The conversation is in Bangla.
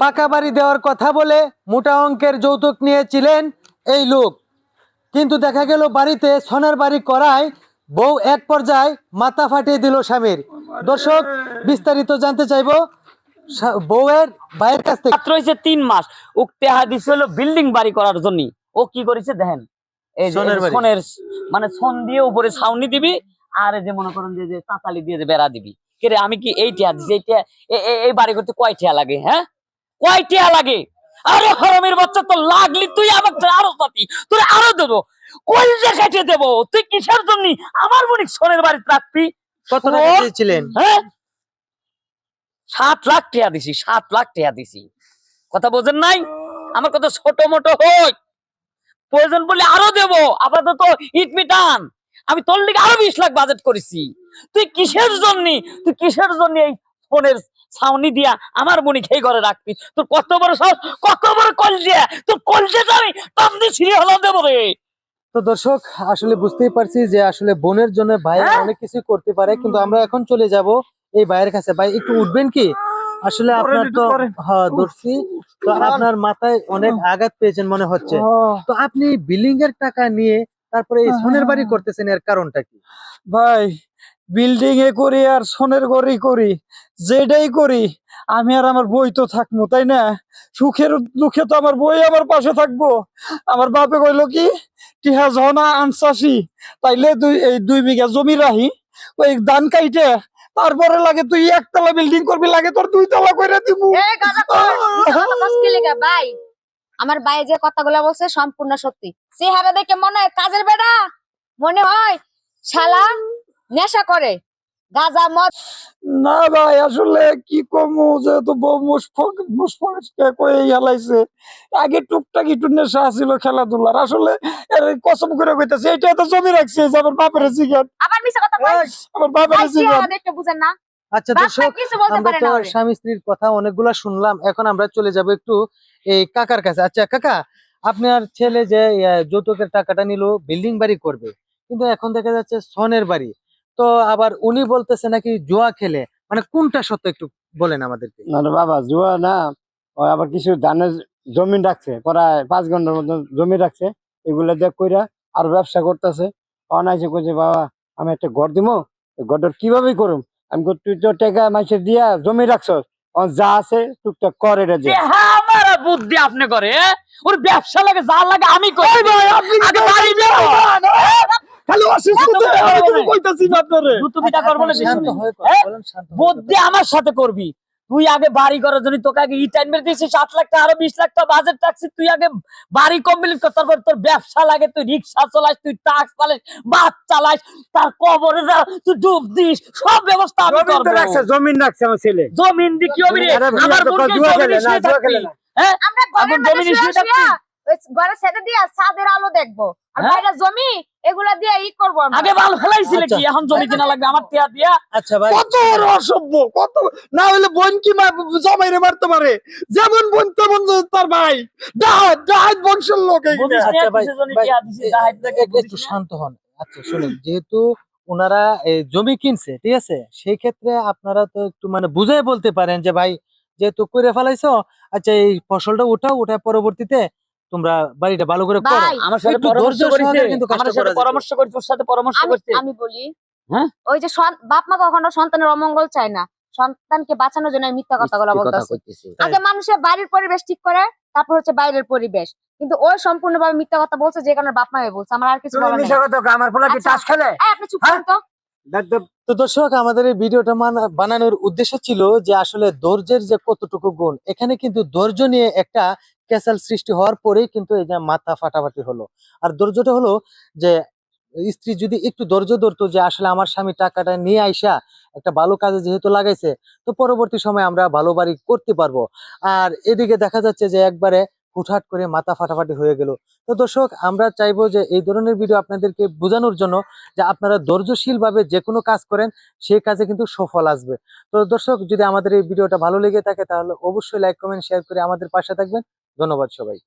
পাকা বাড়ি দেওয়ার কথা বলে মোটা অঙ্কের যৌতুক নিয়েছিলেন এই লোক। কিন্তু দেখা গেল বাড়িতে সোনার বাড়ি করায় বউ এক পর্যায়ে মাথা ফাটিয়ে দিল স্বামীর। দর্শক বিস্তারিত জানতে চাইব বউয়ের ভাইয়ের কাছ থেকে। মাত্র হয়েছে তিন মাস। ও টেহা দিছে হলো বিল্ডিং বাড়ি করার জন্য। ও কি করেছে দেখেন? এই সোনের মানে সোন দিয়ে উপরে ছাউনি দিবি আর যে মনে করেন যে যে তাতালি দিয়ে যে বেড়া দিবি। কেরে আমি কি এই টিয়া দিছি? এই টিয়া এই বাড়ি করতে কয় টিয়া লাগে হ্যাঁ? কয় টিয়া লাগে? আরে হরমের বাচ্চা তো লাগলি তুই আমার আরও পাতি তোর আরও দেবো। কই যে দেবো? তুই কিসের জন্য? আমার মনে সোনের বাড়িতে রাখবি। কত টাকা দিয়েছিলেন? হ্যাঁ? সাত লাখ টাকা দিছি সাত লাখ টাকা দিছি। কথা বোঝেন নাই? আমার কথা ছোট মোটো হোক প্রয়োজন পড়লে আরও দেব। আপাতত ইট মিটান। আমি তোর লিগে আরও বিশ লাখ বাজেট করেছি। তুই কিসের জন্য? তুই কিসের জন্য এই ফোনের ছাউনি দিয়া আমার মনি খেয়ে ঘরে রাখবি। তোর কত বড় সাহস কত বড় কলজে তোর কলজে আমি টান দিয়ে ছিঁড়ে হলাম দেবো রে। তো দর্শক আসলে বুঝতেই পারছি যে আসলে বোনের জন্য ভাই হ্যাঁ? অনেক কিছু করতে পারে কিন্তু আমরা এখন চলে যাব এই ভাইয়ের কাছে। ভাই একটু উঠবেন কি? আসলে আপনার তো হ্যাঁ ধরছি। তো আপনার মাথায় অনেক আঘাত পেয়েছেন মনে হচ্ছে। তো আপনি বিলিং এর টাকা নিয়ে তারপরে এই সোনের বাড়ি করতেছেন এর কারণটা কি? ভাই বিল্ডিং এ করি আর সোনের ঘরই করি, যেটাই করি, আমি আর আমার বই তো থাকব, তাই না? সুখের দুঃখে তো আমার বই আমার পাশে থাকব। আমার বাপে কইলো কি, টিহা ঝনা আনসাসি, তাইলে দুই, এই দুই বিঘা জমি রাহি, ওই ধান কাইটে, তারপরে লাগে তুই একতলা বিল্ডিং করবি, লাগে তোর দুই তলা করে দিবু ভাই? আমার ভাই যে কথাগুলো বলছে সম্পূর্ণ সত্যি। চেহারা দেখে মনে হয় কাজের বেড়া, মনে হয় শালা নেশা করে গাঁজা মদ। না ভাই আসলে কি কমু যেহেতু বউ মুসফক মুসফকে কয়ে হেলাইছে। আগে টুকটাক একটু নেশা ছিল খেলাধুলার আসলে এর কসম করে কইতাছে এটা তো জমি রাখছে যে আমার বাপের জিগান আবার মিশা কথা কয়? আমার বাপের জিগান বুঝেন না। আচ্ছা দর্শক আমরা তো স্বামী স্ত্রীর কথা অনেকগুলা শুনলাম এখন আমরা চলে যাব একটু এই কাকার কাছে। আচ্ছা কাকা আপনার ছেলে যে যৌতুকের টাকাটা নিল বিল্ডিং বাড়ি করবে কিন্তু এখন দেখা যাচ্ছে সনের বাড়ি। তো আবার উনি বলতেছে নাকি জুয়া খেলে। মানে কোনটা সত্য একটু বলেন আমাদেরকে। না রে বাবা জুয়া না। আবার কিছু ধানের জমি রাখছে প্রায় পাঁচ ঘণ্টার মতো জমি রাখছে। এগুলো দিয়ে কইরা আর ব্যবসা করতেছে। অনাইসে কইছে বাবা আমি একটা ঘর দিমো। ওই ঘরটা কীভাবে করুম? আমি তুই তো টাকা মাসে দিয়া জমি রাখছস। যা আছে টুকটাক করে হ্যাঁ আমার বুদ্ধি আপনি করে ওর ব্যবসা লাগে যা লাগে আমি করি। আগে বাড়ি বেরো। খালি অসুস্থ এত কথা আমি। কইতাছি না আপনারে। না বুদ্ধি আমার সাথে করবি। তুই আগে বাড়ি করার জন্য তোকে আগে ইট আনবে দিয়েছি সাত লাখ টাকা আরও বিশ লাখ টাকা বাজেট রাখছি তুই আগে বাড়ি কমপ্লিট কর তারপর তোর ব্যবসা লাগে তুই রিক্সা চালাস তুই টাক্স চালাস বাস চালাস তার কবরে যা তুই ডুব দিস সব ব্যবস্থা আমি করব। রাখছে জমিন রাখছে আমার ছেলে। জমিন দি কি হবে রে? আমার বোনকে জমিনে খেলে না, শুয়ে জুয়া থাকবি। না। হ্যাঁ? আমরা জমিনে শুয়ে ওই ঘরে ছেড়ে দিয়া ছাদের আলো দেখব। আর হ্যাঁ? বাইরে জমি? এগুলা দিয়ে ই করব। আগে বাল ফেলাইছিলে আচ্ছা। কি এখন জমি কিনা লাগবে আমার টিয়া দিয়া আচ্ছা ভাই কত অসভ্য কত না হলে বোন কি জামাইরে মারতে পারে যেমন বোন তেমন তার ভাই ডাহাত ডাহাত বংশের লোক। আচ্ছা ভাই, থেকে একটু-? শান্ত হন আচ্ছা শুনুন যেহেতু ওনারা এই জমি কিনছে ঠিক আছে সেই ক্ষেত্রে আপনারা তো একটু মানে বুঝাই বলতে পারেন যে ভাই যেহেতু করে ফেলাইছো আচ্ছা এই ফসলটা উঠাও উঠায় পরবর্তীতে তোমরা বাড়িটা ভালো করে করো। আমার সাথে পরামর্শ করেছে কিন্তু আমার সাথে পরামর্শ করে তোর সাথে পরামর্শ করতে। আমি বলি হ্যাঁ? ওই যে বাপ মা কখনো সন্তানের অমঙ্গল চায় না। সন্তানকে বাঁচানোর জন্য মিথ্যা কথাগুলো বলতেছে। আগে মানুষের বাড়ির পরিবেশ ঠিক করে তারপর হচ্ছে বাইরের পরিবেশ। কিন্তু ওই সম্পূর্ণভাবে মিথ্যা কথা বলছে যে কারণে বাপ মায়ে বলছে। আমার আর কিছু বলার নেই। কথা আমার পোলা কি। তাস খেলে? আপনি চুপ করেন তো। তো, দর্শক আমাদের এই ভিডিওটা বানানোর উদ্দেশ্য ছিল যে আসলে ধৈর্যের যে কতটুকু গুণ এখানে কিন্তু ধৈর্য নিয়ে একটা ক্যাসাল সৃষ্টি হওয়ার পরেই কিন্তু এই যে মাথা ফাটাফাটি হলো। আর ধৈর্যটা হলো যে, স্ত্রী যদি একটু ধৈর্য ধরতো যে, আসলে আমার স্বামী টাকাটা নিয়ে আইসা একটা ভালো কাজে যেহেতু লাগাইছে, তো পরবর্তী সময় আমরা ভালো বাড়ি করতে পারব। আর এদিকে দেখা যাচ্ছে যে, একবারে হুটহাট করে মাথা ফাটাফাটি হয়ে গেল। তো দর্শক, আমরা চাইব যে, এই ধরনের ভিডিও আপনাদেরকে বোঝানোর জন্য যে, আপনারা ধৈর্যশীলভাবে যে কোনো কাজ করেন সেই কাজে কিন্তু সফল আসবে। তো দর্শক, যদি আমাদের এই ভিডিওটা ভালো লেগে থাকে, তাহলে অবশ্যই লাইক কমেন্ট শেয়ার করে আমাদের পাশে থাকবেন। ধন্যবাদ সবাই